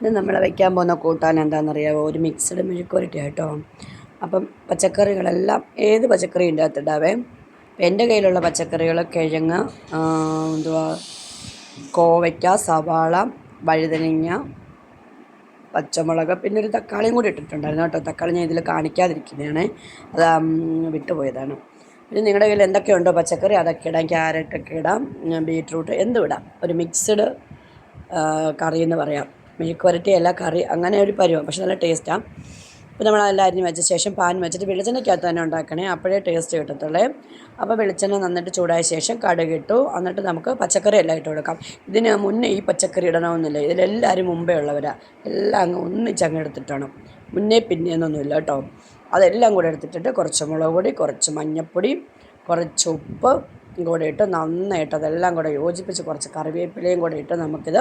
ഇത് നമ്മൾ വയ്ക്കാൻ പോകുന്ന കൂട്ടാൻ എന്താണെന്നറിയാമോ ഒരു മിക്സഡ് മെഴുക്കുവരട്ടി കേട്ടോ അപ്പം പച്ചക്കറികളെല്ലാം ഏത് പച്ചക്കറി ഇതിന്റെ അകത്ത് ഇടാവേ? അപ്പം എന്റെ കയ്യിലുള്ള പച്ചക്കറികൾ കിഴങ്ങ് എന്തുവാ? കോവയ്ക്ക സവാള വഴുതനങ്ങ പച്ചമുളക് പിന്നെ ഒരു തക്കാളിയും കൂടി ഇട്ടിട്ടുണ്ടായിരുന്നു കേട്ടോ. തക്കാളി ഞാൻ ഇതിൽ കാണിക്കാതിരിക്കുന്നതാണ്. അത് വിട്ടുപോയതാണ്. പിന്നെ നിങ്ങളുടെ കയ്യിൽ എന്തൊക്കെയുണ്ടോ പച്ചക്കറി? അതൊക്കെ ഇടാം. ക്യാരറ്റൊക്കെ ഇടാം. ബീട്രൂട്ട് എന്തും ഇടാം. ഒരു മിക്സ്ഡ് കറി എന്ന് പറയാം. മെഴുക്ക് വരട്ടിയല്ല കറി അങ്ങനെ ഒരു പരുവം. പക്ഷെ നല്ല ടേസ്റ്റാണ് അപ്പോൾ നമ്മൾ അതെല്ലാം അരിഞ്ഞ് വെച്ച ശേഷം പാൻ വെച്ചിട്ട് വെളിച്ചെണ്ണയ്ക്കകത്ത് തന്നെ ഉണ്ടാക്കണേ. അപ്പോഴേ ടേസ്റ്റ് കിട്ടത്തുള്ളേ. അപ്പോൾ വെളിച്ചെണ്ണ നന്നിട്ട് ചൂടായ ശേഷം കടുക് ഇട്ടു എന്നിട്ട് നമുക്ക് പച്ചക്കറി എല്ലാം ഇട്ട് കൊടുക്കാം. ഇതിന് മുന്നേ ഈ പച്ചക്കറി ഇടണമെന്നില്ല. ഇതിലെല്ലാവരും മുമ്പേ ഉള്ളവരാണ് എല്ലാം അങ്ങ് ഒന്നിച്ചങ്ങ് എടുത്തിട്ടാണ്. മുന്നേ പിന്നെയൊന്നൊന്നുമില്ല കേട്ടോ. അതെല്ലാം കൂടെ എടുത്തിട്ടിട്ട് കുറച്ച് മുളക് പൊടി കുറച്ച് മഞ്ഞൾപ്പൊടി കുറച്ച് ഉപ്പ് കൂടെ ഇട്ട് നന്നായിട്ട് അതെല്ലാം കൂടെ യോജിപ്പിച്ച് കുറച്ച് കറിവേപ്പിലയും കൂടെ ഇട്ട് നമുക്കിത്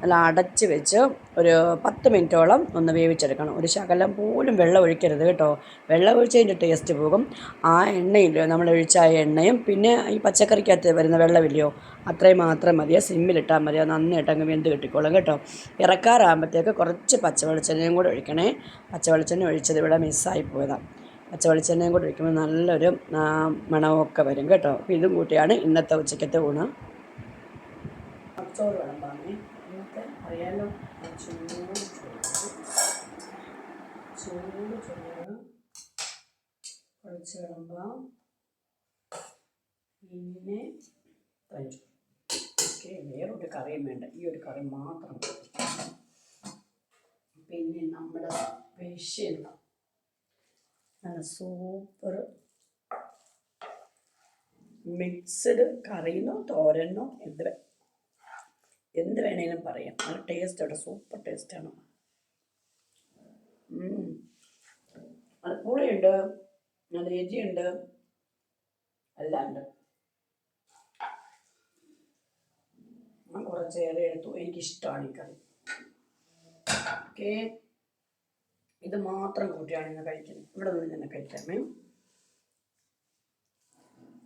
നല്ല അടച്ച് വെച്ച് ഒരു പത്ത് മിനിറ്റോളം ഒന്ന് വേവിച്ചെടുക്കണം. ഒരു ശകലം പോലും വെള്ളം ഒഴിക്കരുത് കേട്ടോ. വെള്ളം ഒഴിച്ചതിന്റെ ടേസ്റ്റ് പോകും. ആ എണ്ണയില്ലോ നമ്മൾ ഒഴിച്ച ആ എണ്ണയും പിന്നെ ഈ പച്ചക്കറിക്കകത്ത് വരുന്ന വെള്ളമില്ലയോ അത്രയും മാത്രം മതിയോ സിമ്മിലിട്ടാൽ മതിയോ നന്നായിട്ട് അങ്ങ് വെന്ത് കിട്ടിക്കോളും കേട്ടോ. ഇറക്കാറാകുമ്പോഴത്തേക്ക് കുറച്ച് പച്ചവെളിച്ചെണ്ണയും കൂടെ ഒഴിക്കണേ. പച്ചവെളിച്ചെണ്ണ ഒഴിച്ചത് ഇവിടെ മിസ്സായി പോയതാണ് പച്ച വെളിച്ചെണ്ണയും കൂടെ ഒഴിക്കുമ്പോൾ നല്ലൊരു മണമൊക്കെ വരും കേട്ടോ. അപ്പോൾ ഇതും കൂട്ടിയാണ് ഇന്നത്തെ ഉച്ചക്കത്തെ ഊണ്. ചോറ് വിളമ്പാമേ കറിയും വേണ്ട. ഈ ഒരു കറി മാത്രം. പിന്നെ നമ്മുടെ സ്പെഷ്യൽ നല്ല സൂപ്പർ. മിക്സ്ഡ് കറിയെന്നോ തോരനോ എന്ത് എന്ത് വേണേലും പറയാം. നല്ല ടേസ്റ്റ് അവിടെ സൂപ്പർ ടേസ്റ്റാണ് നല്ല പുളിയുണ്ട്. നല്ല രുചിയുണ്ട്. എല്ലാം ഉണ്ട്. ഞാൻ കുറച്ചേറെ എടുത്തു. എനിക്കിഷ്ടമാണ് ഈ കറി. ഓക്കേ ഇത് മാത്രം കൂട്ടിയാണ് ഇന്ന് കഴിക്കുന്നത്. ഇവിടെ നിന്ന് തന്നെ കഴിക്കാമേ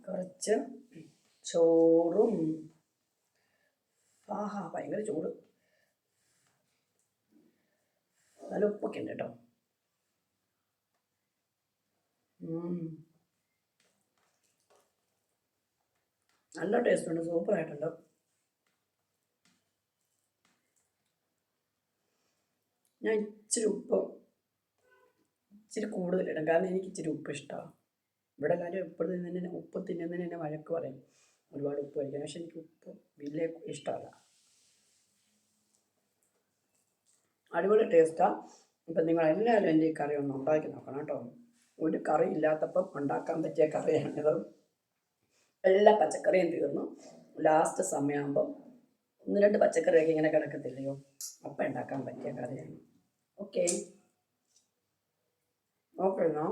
കുറച്ച് ചോറും ആഹാ ഭയങ്കര ചൂട്. നല്ല ഉപ്പൊക്കെ ഉണ്ട് കേട്ടോ. നല്ല ടേസ്റ്റ് ഉണ്ട് സൂപ്പർ ആയിട്ടുണ്ട്. ഞാൻ ഇച്ചിരി ഉപ്പ് ഇച്ചിരി കൂടുതലിടും. കാരണം എനിക്ക് ഇച്ചിരി ഉപ്പ് ഇഷ്ടമാണ് ഇവിടെ കാര്യം എപ്പോഴും തന്നെ ഉപ്പ് തിന്നുന്നതിന് എന്നെ വഴക്ക് പറയും. ഒരുപാട് ഉപ്പ് കഴിക്കാം പക്ഷെ എനിക്ക് ഉപ്പ് വലിയ ഇഷ്ടമല്ല അടിപൊളി ടേസ്റ്റാണ് ഇപ്പം നിങ്ങൾ എല്ലാവരും എന്റെ ഈ കറി ഒന്ന് ഉണ്ടാക്കി നോക്കണം കേട്ടോ. ഒരു കറി ഇല്ലാത്തപ്പം ഉണ്ടാക്കാൻ പറ്റിയ കറിയാണിത്. എല്ലാ പച്ചക്കറിയും തീർന്നു. ലാസ്റ്റ് സമയമാകുമ്പം ഒന്ന് രണ്ട് പച്ചക്കറിയൊക്കെ ഇങ്ങനെ കിടക്കത്തില്ലയോ? അപ്പം ഉണ്ടാക്കാൻ പറ്റിയ കറിയാണ്. ഓക്കെ ഓക്കെ എന്നാ